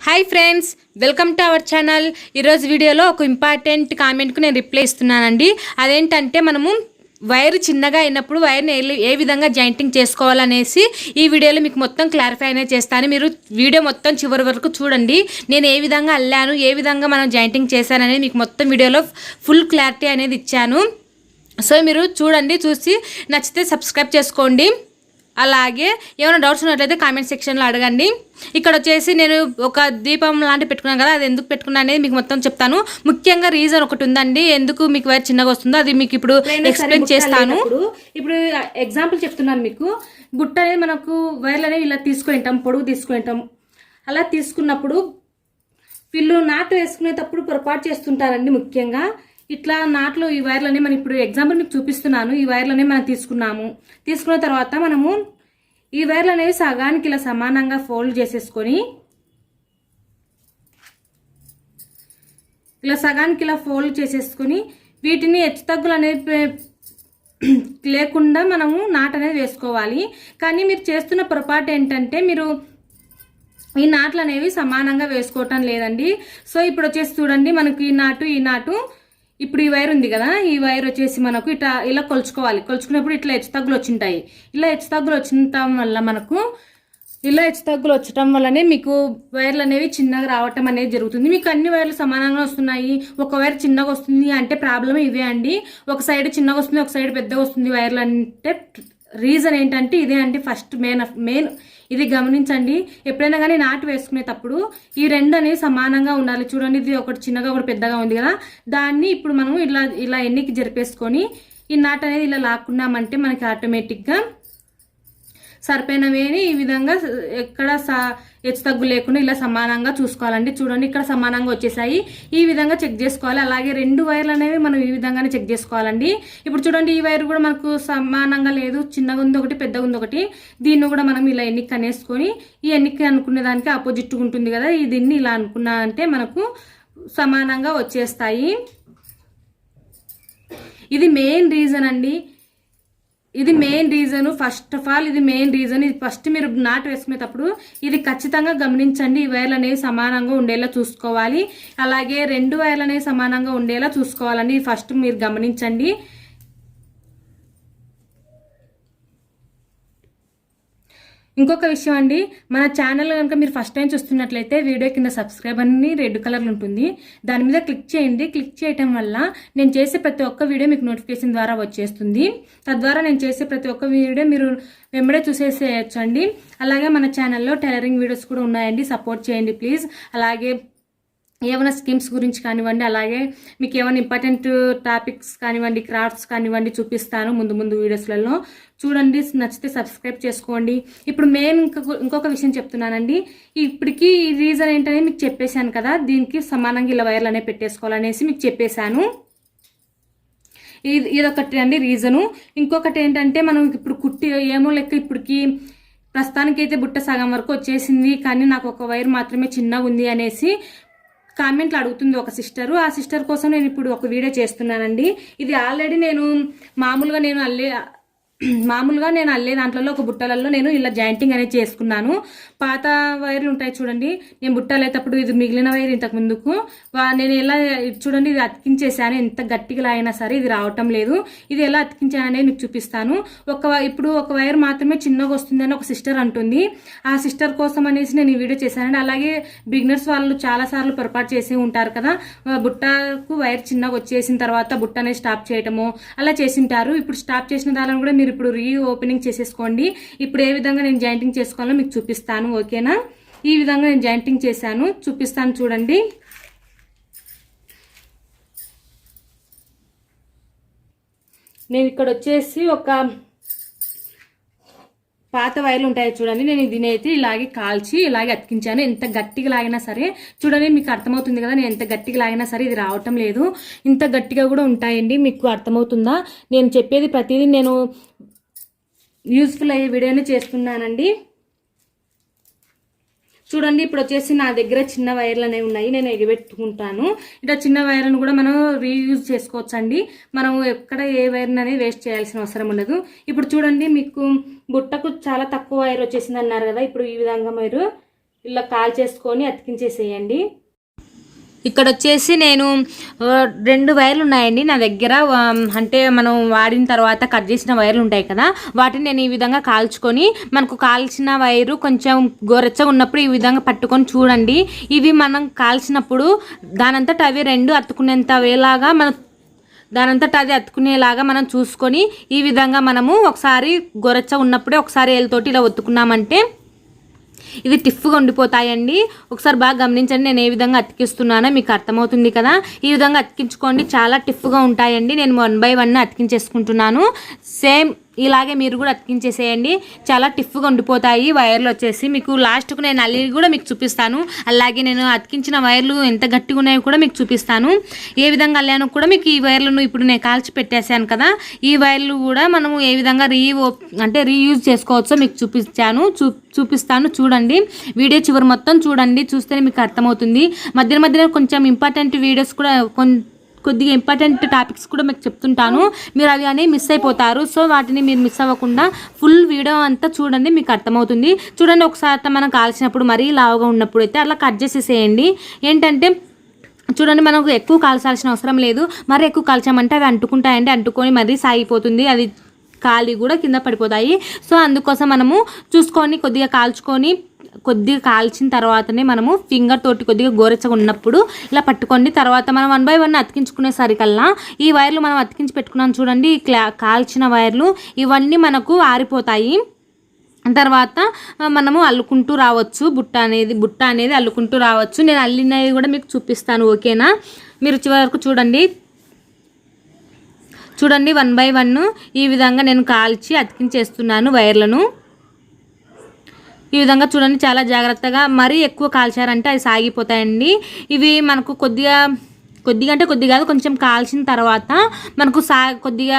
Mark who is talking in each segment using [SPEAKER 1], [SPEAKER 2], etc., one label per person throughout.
[SPEAKER 1] Hi friends welcome to our channel ఈరోజు వీడియోలో ఒక ఇంపార్టెంట్ కామెంట్కు నేను రిప్లై ఇస్తున్నానండి. అదేంటంటే మనము వైర్ చిన్నగా అయినప్పుడు వైర్ని ఏ- ఏ విధంగా జాయింటింగ్ చేసుకోవాలనేసి ఈ వీడియోలో మీకు మొత్తం క్లారిఫై అనే చేస్తాను. మీరు వీడియో మొత్తం చివరి వరకు చూడండి. నేను ఏ విధంగా అల్లాను ఏ విధంగా మనం జాయింటింగ్ చేశాననేది మీకు మొత్తం వీడియోలో ఫుల్ క్లారిటీ అనేది ఇచ్చాను. సో మీరు చూడండి చూసి నచ్చితే సబ్స్క్రైబ్ చేసుకోండి. అలాగే ఏమైనా డౌట్స్ ఉన్నట్లయితే కామెంట్ సెక్షన్లో అడగండి. ఇక్కడ వచ్చేసి నేను ఒక దీపం లాంటి పెట్టుకున్నాను కదా అది ఎందుకు పెట్టుకున్నా అనేది మీకు మొత్తం చెప్తాను. ముఖ్యంగా రీజన్ ఒకటి ఉందండి ఎందుకు మీకు వైర్ చిన్నగా వస్తుందో అది మీకు ఇప్పుడు ఎక్స్ప్లెయిన్ చేస్తాను.
[SPEAKER 2] ఇప్పుడు ఎగ్జాంపుల్ చెప్తున్నాను మీకు. బుట్ట అనేది మనకు వైర్లు అనేవి ఇలా తీసుకుంటాం పొడుగు తీసుకుంటాం అలా తీసుకున్నప్పుడు వీళ్ళు నాటు వేసుకునేటప్పుడు పొరపాటు చేస్తుంటారండి ముఖ్యంగా. ఇట్లా నాట్లు ఈ వైర్లనే మనం ఇప్పుడు ఎగ్జాంపుల్ మీకు చూపిస్తున్నాను. ఈ వైర్లనే మనం తీసుకున్నాము. తీసుకున్న తర్వాత మనము ఈ వైర్లు అనేవి సగానికి ఇలా సమానంగా ఫోల్డ్ చేసేసుకొని ఇలా సగానికి ఇలా ఫోల్డ్ చేసేసుకొని వీటిని హెచ్చుతగ్గులు అనేది లేకుండా మనము నాట్ అనేది వేసుకోవాలి. కానీ మీరు చేస్తున్న పొరపాటు ఏంటంటే మీరు ఈ నాట్లు అనేవి సమానంగా వేసుకోవటం లేదండి. సో ఇప్పుడు వచ్చేసి చూడండి మనకు ఈ నాటు ఈ నాటు ఇప్పుడు ఈ వైర్ ఉంది కదా ఈ వైర్ వచ్చేసి మనకు ఇట్లా ఇలా కొలుచుకోవాలి. కొలుచుకున్నప్పుడు ఇట్లా హెచ్చు తగ్గులు వచ్చింటాయి. ఇలా హెచ్చు తగ్గులు వచ్చిన వల్ల మనకు ఇలా హెచ్చు తగ్గులు వచ్చటం వల్లనే మీకు వైర్లు అనేవి చిన్నగా రావటం అనేది జరుగుతుంది. మీకు అన్ని వైర్లు సమానంగా వస్తున్నాయి. ఒక వైర్ చిన్నగా వస్తుంది అంటే ప్రాబ్లం ఇవే అండి. ఒక సైడ్ చిన్నగా వస్తుంది ఒక సైడ్ పెద్దగా వస్తుంది వైర్లు అంటే రీజన్ ఏంటంటే ఇదే అండి ఫస్ట్ మెయిన్ మెయిన్ ఇది గమనించండి. ఎప్పుడైనా కానీ నాటు వేసుకునేటప్పుడు ఈ రెండు అనేవి సమానంగా ఉండాలి. చూడండి ఇది ఒకటి చిన్నగా ఒకటి పెద్దగా ఉంది కదా. దాన్ని ఇప్పుడు మనం ఇలా ఇలా ఎన్నికి జరిపేసుకొని ఈ నాటు అనేది ఇలా లాక్కున్నామంటే మనకి ఆటోమేటిక్గా సరిపోయినవి ఈ విధంగా ఎక్కడ సా హెచ్చు తగ్గు లేకుండా ఇలా సమానంగా చూసుకోవాలండి. చూడండి ఇక్కడ సమానంగా వచ్చేసాయి. ఈ విధంగా చెక్ చేసుకోవాలి. అలాగే రెండు వైర్లు అనేవి మనం ఈ విధంగానే చెక్ చేసుకోవాలండి. ఇప్పుడు చూడండి ఈ వైర్ కూడా మనకు సమానంగా లేదు. చిన్నగా ఉంది ఒకటి పెద్దగా ఉంది ఒకటి. దీన్ని కూడా మనం ఇలా ఎన్నిక అనేసుకొని ఈ ఎన్నిక అనుకునే దానికి ఆపోజిట్ ఉంటుంది కదా ఈ దీన్ని ఇలా అనుకున్నా అంటే మనకు సమానంగా వచ్చేస్తాయి. ఇది మెయిన్ రీజన్ అండి. ఇది main reason first of all ఇది మెయిన్ రీజన్ ఇది ఫస్ట్ మీరు నాటు వేసుకునేటప్పుడు ఇది ఖచ్చితంగా గమనించండి. ఈ వైర్లు అనేవి సమానంగా ఉండేలా చూసుకోవాలి. అలాగే రెండు వైర్లు అనేవి సమానంగా ఉండేలా చూసుకోవాలండి. ఇది ఫస్ట్ మీరు గమనించండి. ఇంకొక విషయం అండి మన ఛానల్ కనుక మీరు ఫస్ట్ టైం చూస్తున్నట్లయితే వీడియో కింద సబ్స్క్రైబ్ అని రెడ్ కలర్లో ఉంటుంది. దాని మీద క్లిక్ చేయండి. క్లిక్ చేయటం వల్ల నేను చేసే ప్రతి ఒక్క వీడియో మీకు నోటిఫికేషన్ ద్వారా వచ్చేస్తుంది. తద్వారా నేను చేసే ప్రతి ఒక్క వీడియో మీరు వెంబడే చూసేసేయచ్చండి. అలాగే మన ఛానల్లో టైలరింగ్ వీడియోస్ కూడా ఉన్నాయండి. సపోర్ట్ చేయండి ప్లీజ్. అలాగే ఏమైనా స్కీమ్స్ గురించి కానివ్వండి అలాగే మీకు ఏమైనా ఇంపార్టెంట్ టాపిక్స్ కానివ్వండి క్రాఫ్ట్స్ కానివ్వండి చూపిస్తాను ముందు ముందు వీడియోస్లలో. చూడండి నచ్చితే సబ్స్క్రైబ్ చేసుకోండి. ఇప్పుడు మెయిన్ ఇంకొక ఇంకొక విషయం చెప్తున్నానండి. ఇప్పటికి ఈ రీజన్ ఏంటనేది మీకు చెప్పేశాను కదా దీనికి సమానంగా ఇలా వైర్లు అనేవి పెట్టేసుకోవాలనేసి మీకు చెప్పేశాను. ఇది ఇదొకటి అండి రీజను ఇంకొకటి ఏంటంటే మనం ఇప్పుడు కుట్టి ఏమో లెక్క ఇప్పటికి ప్రస్తుతానికైతే బుట్ట సగం వరకు వచ్చేసింది కానీ నాకు ఒక వైర్ మాత్రమే చిన్నగా ఉంది అనేసి కామెంట్లు అడుగుతుంది ఒక సిస్టరు. ఆ సిస్టర్ కోసం నేను ఇప్పుడు ఒక వీడియో చేస్తున్నానండి. ఇది ఆల్రెడీ నేను మామూలుగా నేను అల్లే మామూలుగా నేను అల్లే దాంట్లో ఒక బుట్టలలో నేను ఇలా జాయింటింగ్ అనేది చేసుకున్నాను. పాత వైర్లు ఉంటాయి చూడండి. నేను బుట్టలు అయినప్పుడు ఇది మిగిలిన వైర్ ఇంతకు ముందుకు. వా- నేను ఎలా ఇది చూడండి ఇది అతికించేసాను ఎంత గట్టిగా అయినా సరే ఇది రావటం లేదు. ఇది ఎలా అతికించాను అనేది మీకు చూపిస్తాను. ఒక ఇప్పుడు ఒక వైర్ మాత్రమే చిన్నగా వస్తుందని ఒక సిస్టర్ అంటుంది. ఆ సిస్టర్ కోసం అనేసి నేను ఈ వీడియో చేశానండి. అలాగే బిగినర్స్ వాళ్ళు చాలా సార్లు పొరపాటు చేసి ఉంటారు కదా. బుట్టకు వైర్ చిన్నగా వచ్చేసిన తర్వాత బుట్ట అనేది స్టాప్ చేయటము అలా చేసింటారు ఇప్పుడు స్టాప్ చేసిన దానిని కూడా మీరు ఇప్పుడు రీ ఓపెనింగ్ చేసేసుకోండి. ఇప్పుడు ఏ విధంగా నేను జాయింటింగ్ చేసుకోవాలో మీకు చూపిస్తాను ఓకేనా? ఈ విధంగా నేను జాయింటింగ్ చేశాను. చూపిస్తాను చూడండి. నేను ఇక్కడ వచ్చేసి ఒక పాత వైర్లు ఉంటాయి చూడండి నేను దీని అయితే ఇలాగే కాల్చి ఇలాగే అతికించాను. ఎంత గట్టిగా లాగినా సరే చూడండి మీకు అర్థమవుతుంది కదా నేను ఎంత గట్టిగా లాగినా సరే ఇది రావటం లేదు. ఇంత గట్టిగా కూడా ఉంటాయండి మీకు అర్థమవుతుందా? నేను చెప్పేది ప్రతిదీ నేను యూస్ఫుల్ అయ్యే వీడియోనే చేస్తున్నానండి. చూడండి ఇప్పుడు వచ్చేసి నా దగ్గర చిన్న వైర్లు అనేవి ఉన్నాయి నేను ఎగబెట్టుకుంటాను ఇట్లా చిన్న వైర్లను కూడా మనం రీయూజ్ చేసుకోవచ్చు అండి మనం ఎక్కడ ఏ వైర్ని అనేది వేస్ట్ చేయాల్సిన అవసరం ఉండదు. ఇప్పుడు చూడండి మీకు బుట్టకు చాలా తక్కువ వైర్ వచ్చేసింది అన్నారు కదా ఇప్పుడు ఈ విధంగా మీరు
[SPEAKER 1] ఇలా కాల్ చేసుకొని అతికించేసేయండి.
[SPEAKER 2] ఇక్కడ వచ్చేసి నేను రెండు వైర్లు ఉన్నాయండి నా దగ్గర. అంటే మనం వాడిన తర్వాత కట్ చేసిన వైర్లు ఉంటాయి కదా వాటిని నేను ఈ విధంగా కాల్చుకొని మనకు కాల్చిన వైరు కొంచెం గోరెచ్చగా ఉన్నప్పుడు ఈ విధంగా పట్టుకొని చూడండి. ఇవి మనం కాల్చినప్పుడు దానంతట అవి రెండు అతుకునేంత వేలాగా మనం దానంతట అది అతుకునేలాగా మనం చూసుకొని ఈ విధంగా మనము ఒకసారి గొరచ్చ ఉన్నప్పుడే ఒకసారి ఏళ్ళతోటి ఇలా ఒత్తుకున్నామంటే ఇది టిఫ్గా ఉండిపోతాయండి. ఒకసారి బాగా గమనించండి నేను ఏ విధంగా అతికిస్తున్నానో మీకు అర్థమవుతుంది కదా. ఈ విధంగా అతికించుకోండి చాలా టిఫ్గా ఉంటాయండి. నేను వన్ బై వన్ అతికించేసుకుంటున్నాను. సేమ్ ఇలాగే మీరు కూడా అతికించేసేయండి. చాలా టిఫ్గా ఉండిపోతాయి వైర్లు వచ్చేసి. మీకు లాస్ట్కు నేను అల్లి కూడా మీకు చూపిస్తాను. అలాగే నేను అతికించిన వైర్లు ఎంత గట్టిగా ఉన్నాయో కూడా మీకు చూపిస్తాను. ఏ విధంగా అల్లానో కూడా మీకు ఈ వైర్లను ఇప్పుడు నేను కాల్చి పెట్టేశాను కదా. ఈ వైర్లు కూడా మనము ఏ విధంగా రీ అంటే రీయూజ్ చేసుకోవచ్చో మీకు చూపించాను. చూ చూపిస్తాను చూడండి. వీడియో చివరి మొత్తం చూడండి. చూస్తేనే మీకు అర్థమవుతుంది. మధ్య మధ్యలో కొంచెం ఇంపార్టెంట్ వీడియోస్ కూడా కొంచెం కొద్దిగా ఇంపార్టెంట్ టాపిక్స్ కూడా మీకు చెప్తుంటాను. మీరు అవి అనేవి మిస్ అయిపోతారు. సో వాటిని మీరు మిస్ అవ్వకుండా ఫుల్ వీడియో అంతా చూడండి మీకు అర్థమవుతుంది. చూడండి ఒకసారి మనం కాల్చినప్పుడు మరీ లావుగా ఉన్నప్పుడు అయితే అలా కట్ చేసేసేయండి. ఏంటంటే చూడండి మనకు ఎక్కువ కాల్చాల్సిన అవసరం లేదు. మరి ఎక్కువ కాల్చామంటే అవి అంటుకుంటాయండి. అంటుకొని మరీ సాగిపోతుంది. అది కాలి కూడా కింద పడిపోతాయి. సో అందుకోసం మనము చూసుకొని కొద్దిగా కాల్చుకొని కొద్దిగా కాల్చిన తర్వాతనే మనము ఫింగర్ తోటి కొద్దిగా గోరెచ్చగా ఉన్నప్పుడు ఇలా పట్టుకోండి. తర్వాత మనం వన్ బై వన్ అతికించుకునేసరికల్లా ఈ వైర్లు మనం అతికించి పెట్టుకున్నాం చూడండి. ఈ క్లా కాల్చిన వైర్లు ఇవన్నీ మనకు ఆరిపోతాయి. తర్వాత మనము అల్లుకుంటూ రావచ్చు. బుట్ట అనేది బుట్ట అనేది అల్లుకుంటూ రావచ్చు. నేను అల్లినవి కూడా మీకు చూపిస్తాను. ఓకేనా? మీరు చివరకు వరకు చూడండి. చూడండి వన్ బై వన్ ఈ విధంగా నేను కాల్చి అతికించేస్తున్నాను వైర్లను. ఈ విధంగా చూడండి చాలా జాగ్రత్తగా మరీ ఎక్కువ కాల్చారంటే అవి సాగిపోతాయండి. ఇవి మనకు కొద్దిగా కొద్దిగా అంటే కొద్దిగా కాదు కొంచెం కాల్చిన తర్వాత మనకు సా కొద్దిగా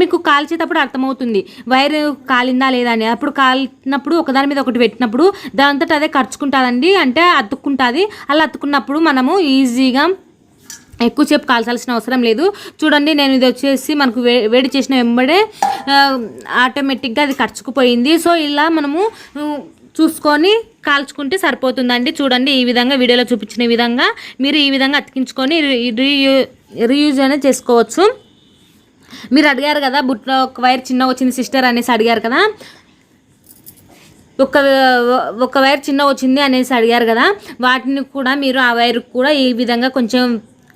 [SPEAKER 2] మీకు కాల్చేటప్పుడు అర్థమవుతుంది. వైర్ కాలిందా లేదా అని. అప్పుడు కాలినప్పుడు ఒకదాని మీద ఒకటి పెట్టినప్పుడు దాంతో అదే ఖర్చుకుంటుందండి అంటే అతుక్కుంటుంది. అలా అతుక్కున్నప్పుడు మనము ఈజీగా ఎక్కువసేపు కాల్చాల్సిన అవసరం లేదు. చూడండి నేను ఇది వచ్చేసి మనకు వే వేడి చేసిన వెంబడే ఆటోమేటిక్గా అది ఖర్చుకుపోయింది సో ఇలా మనము చూసుకొని కాల్చుకుంటే సరిపోతుందండి. చూడండి ఈ విధంగా వీడియోలో చూపించిన విధంగా మీరు ఈ విధంగా అతికించుకొని రీయూ రీయూజ్ అనేది చేసుకోవచ్చు. మీరు అడిగారు కదా బుట్లో ఒక వైర్ చిన్న వచ్చింది సిస్టర్ అనేసి అడిగారు కదా. ఒక ఒక వైర్ చిన్న వచ్చింది అనేసి అడిగారు కదా. వాటిని కూడా మీరు ఆ వైర్ కూడా ఈ విధంగా కొంచెం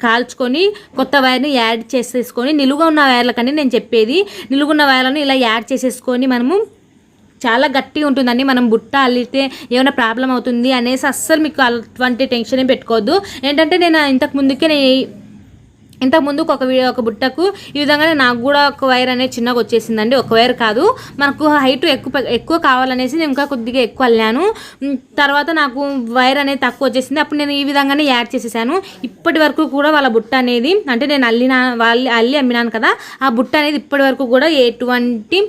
[SPEAKER 2] కాల్చుకొని కొత్త వైర్ని యాడ్ చేసేసుకొని నిలువుగా ఉన్న వైర్లకని నేను చెప్పేది. నిలుగున్న వైర్లను ఇలా యాడ్ చేసేసుకొని మనము చాలా గట్టిగా ఉంటుందండి. మనం బుట్ట అల్లితే ఏమైనా ప్రాబ్లం అవుతుంది అనేసి అస్సలు మీకు అటువంటి టెన్షన్ ఏం పెట్టుకోవద్దు. ఏంటంటే నేను ఇంతకు ముందుకే నేను ఇంతకు ముందుకు ఒక వీడియో ఒక బుట్టకు ఈ విధంగానే నాకు కూడా ఒక వైర్ అనేది చిన్నగా వచ్చేసిందండి. ఒక వైర్ కాదు. మనకు హైట్ ఎక్కువ ఎక్కువ కావాలనేసి నేను ఇంకా కొద్దిగా ఎక్కువ అల్లాను. తర్వాత నాకు వైర్ అనేది తక్కువ వచ్చేసింది. అప్పుడు నేను ఈ విధంగానే యాడ్ చేసేసాను. ఇప్పటి వరకు కూడా వాళ్ళ బుట్ట అనేది అంటే నేను అల్లిన వాళ్ళు అల్లి అమ్మినాను కదా ఆ బుట్ట అనేది ఇప్పటి వరకు కూడా ఎటువంటి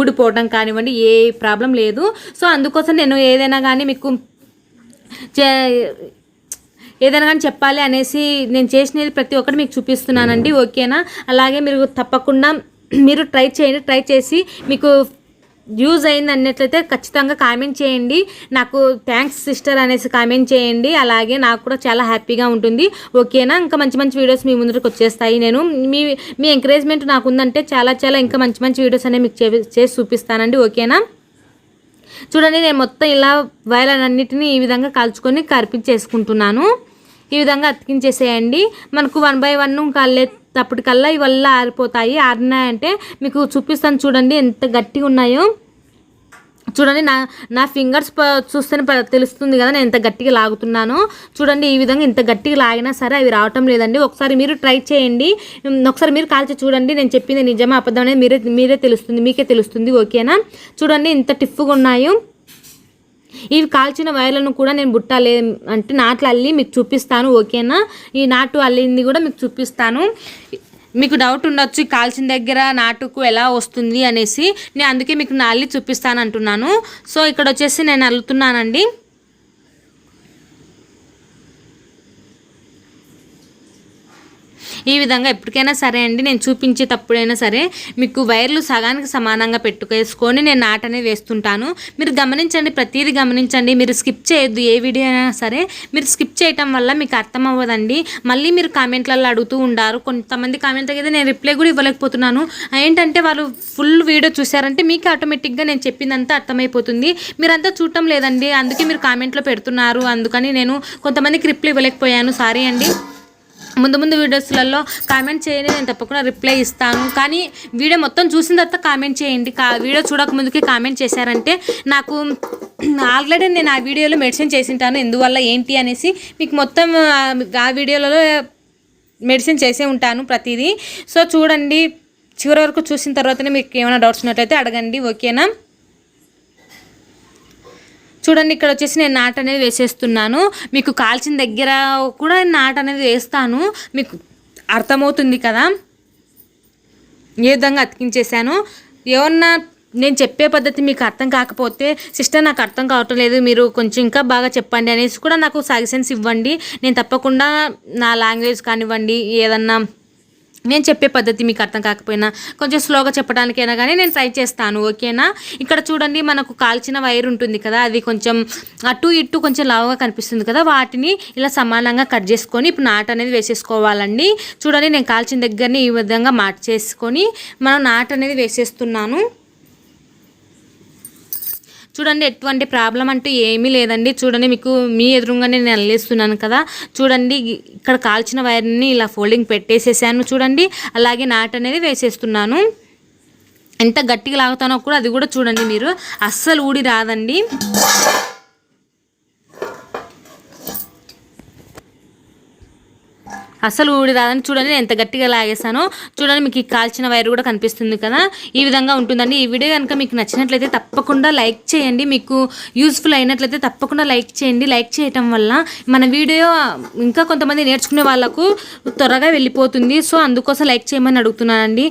[SPEAKER 2] ఊడిపోవడం కానివ్వండి ఏ ప్రాబ్లం లేదు. సో అందుకోసం నేను ఏదైనా కానీ మీకు చే ఏదైనా కానీ చెప్పాలి అనేసి నేను చేసినది ప్రతి ఒక్కటి మీకు చూపిస్తున్నానండి ఓకేనా? అలాగే మీరు తప్పకుండా మీరు ట్రై చేయండి ట్రై చేసి మీకు యూజ్ అయింది అన్నట్లయితే ఖచ్చితంగా కామెంట్ చేయండి. నాకు థ్యాంక్స్ సిస్టర్ అనేసి కామెంట్ చేయండి. అలాగే నాకు కూడా చాలా హ్యాపీగా ఉంటుంది. ఓకేనా? ఇంకా మంచి మంచి వీడియోస్ మీ ముందుకు వచ్చేస్తాయి. నేను మీ మీ ఎంకరేజ్మెంట్ నాకు ఉందంటే చాలా చాలా ఇంకా మంచి మంచి వీడియోస్ అనేవి మీకు చేసి చూపిస్తానండి. ఓకేనా? చూడండి నేను మొత్తం ఇలా వైర్లన్నిటిని ఈ విధంగా కాల్చుకొని కరిపించేసుకుంటున్నాను. ఈ విధంగా అతికించేసేయండి. మనకు వన్ బై వన్ కళ్ళేటప్పటికల్లా ఇవల్ల ఆరిపోతాయి. ఆరినాయంటే మీకు చూపిస్తాను చూడండి ఎంత గట్టిగా ఉన్నాయో చూడండి నా నా ఫింగర్స్ చూస్తేనే ప- తెలుస్తుంది కదా నేను ఎంత గట్టిగా లాగుతున్నాను. చూడండి ఈ విధంగా ఇంత గట్టిగా లాగినా సరే అవి రావటం లేదండి. ఒకసారి మీరు ట్రై చేయండి. ఒకసారి మీరు కాల్చి చూడండి నేను చెప్పింది నిజమా అబద్ధం అనేది మీరే మీరే తెలుస్తుంది మీకే తెలుస్తుంది ఓకేనా చూడండి ఇంత టిఫ్గా ఉన్నాయో. ఇవి కాల్చిన వైర్లను కూడా నేను బుట్టాలే అంటే నాట్లు అల్లి మీకు చూపిస్తాను ఓకేనా ఈ నాటు అల్లింది కూడా మీకు చూపిస్తాను. మీకు డౌట్ ఉండొచ్చు కాల్చిన దగ్గర నాటుకు ఎలా వస్తుంది అనేసి. నేను అందుకే మీకు నా అల్లి చూపిస్తాను అంటున్నాను సో ఇక్కడ వచ్చేసి నేను అల్లుతున్నానండి ఈ విధంగా ఎప్పటికైనా సరే అండి నేను చూపించేటప్పుడైనా సరే మీకు వైర్లు సగానికి సమానంగా పెట్టుకేసుకొని నేను నాట్ అనేది వేస్తుంటాను. మీరు గమనించండి ప్రతిదీ గమనించండి. మీరు స్కిప్ చేయొద్దు ఏ వీడియో అయినా సరే మీరు స్కిప్ చేయటం వల్ల మీకు అర్థం అవ్వదండి మళ్ళీ మీరు కామెంట్లలో అడుగుతూ ఉండారు. కొంతమంది కామెంట్లకి అయితే నేను రిప్లై కూడా ఇవ్వలేకపోతున్నాను. ఏంటంటే వాళ్ళు ఫుల్ వీడియో చూసారంటే మీకు ఆటోమేటిక్గా నేను చెప్పిందంతా అర్థమైపోతుంది. మీరంతా చూడటం లేదండి. అందుకే మీరు కామెంట్లో పెడుతున్నారు. అందుకని నేను కొంతమందికి రిప్లై ఇవ్వలేకపోయాను. సారీ అండి. ముందు ముందు వీడియోస్లలో కామెంట్ చేయండి నేను తప్పకుండా రిప్లై ఇస్తాను. కానీ వీడియో మొత్తం చూసిన తర్వాత కామెంట్ చేయండి. కా వీడియో చూడకముందుకే కామెంట్ చేశారంటే నాకు ఆల్రెడీ నేను ఆ వీడియోలో మెడిసిన్ చేసింటాను. ఎందువల్ల ఏంటి అనేసి మీకు మొత్తం ఆ- ఆ వీడియోలలో మెడిసిన్ చేసే ఉంటాను ప్రతిదీ. సో చూడండి. చివరి వరకు చూసిన తర్వాతనే మీకు ఏమైనా డౌట్స్ ఉన్నట్లయితే అడగండి. ఓకేనా? చూడండి ఇక్కడ వచ్చేసి నేను నాట్ అనేది వేసేస్తున్నాను. మీకు కాల్చిన దగ్గర కూడా నాట్ అనేది వేస్తాను. మీకు అర్థమవుతుంది కదా? ఏ విధంగా అతికించేశాను? ఏమన్నా నేను చెప్పే పద్ధతి మీకు అర్థం కాకపోతే సిస్టర్ నాకు అర్థం కావటం లేదు మీరు కొంచెం ఇంకా బాగా చెప్పండి అనేసి కూడా నాకు సజెషన్స్ ఇవ్వండి. నేను తప్పకుండా నా లాంగ్వేజ్ కానివ్వండి ఏదన్నా నేను చెప్పే పద్ధతి మీకు అర్థం కాకపోయినా కొంచెం స్లోగా చెప్పడానికైనా కానీ నేను ట్రై చేస్తాను ఓకేనా? ఇక్కడ చూడండి మనకు కాల్చిన వైర్ ఉంటుంది కదా అది కొంచెం అటు ఇటు కొంచెం లావుగా కనిపిస్తుంది కదా వాటిని ఇలా సమానంగా కట్ చేసుకొని ఇప్పుడు నాట్ అనేది వేసేసుకోవాలండి. చూడండి నేను కాల్చిన దగ్గరని ఈ విధంగా మార్చేసుకొని మనం నాట్ అనేది వేసేస్తున్నాను. చూడండి ఎటువంటి ప్రాబ్లం అంటూ ఏమీ లేదండి. చూడండి మీకు మీ ఎదురుగానే నేను అల్లేస్తున్నాను కదా. చూడండి ఇక్కడ కాల్చిన వైర్ని ఇలా ఫోల్డింగ్ పెట్టేసేసాను చూడండి. అలాగే నాట్ అనేది వేసేస్తున్నాను. ఎంత గట్టిగా లాగుతానో కూడా అది కూడా చూడండి మీరు. అస్సలు ఊడి రాదండి. అసలు ఊడి రాదని చూడండి నేను ఎంత గట్టిగా లాగేసానో చూడండి మీకు ఈ కాల్చిన వైర్ కూడా కనిపిస్తుంది కదా. ఈ విధంగా ఉంటుందండి. ఈ వీడియో కనుక మీకు నచ్చినట్లయితే తప్పకుండా లైక్ చేయండి. మీకు యూస్ఫుల్ అయినట్లయితే తప్పకుండా లైక్ చేయండి. లైక్ చేయటం వల్ల మన వీడియో ఇంకా కొంతమంది నేర్చుకునే వాళ్ళకు త్వరగా వెళ్ళిపోతుంది. సో అందుకోసం లైక్ చేయమని అడుగుతున్నానండి.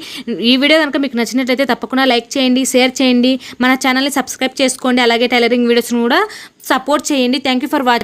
[SPEAKER 2] ఈ వీడియో కనుక మీకు నచ్చినట్లయితే తప్పకుండా లైక్ చేయండి షేర్ చేయండి. మన ఛానల్ని సబ్స్క్రైబ్ చేసుకోండి. అలాగే టైలరింగ్ వీడియోస్ని కూడా సపోర్ట్ చేయండి. Thank you for watching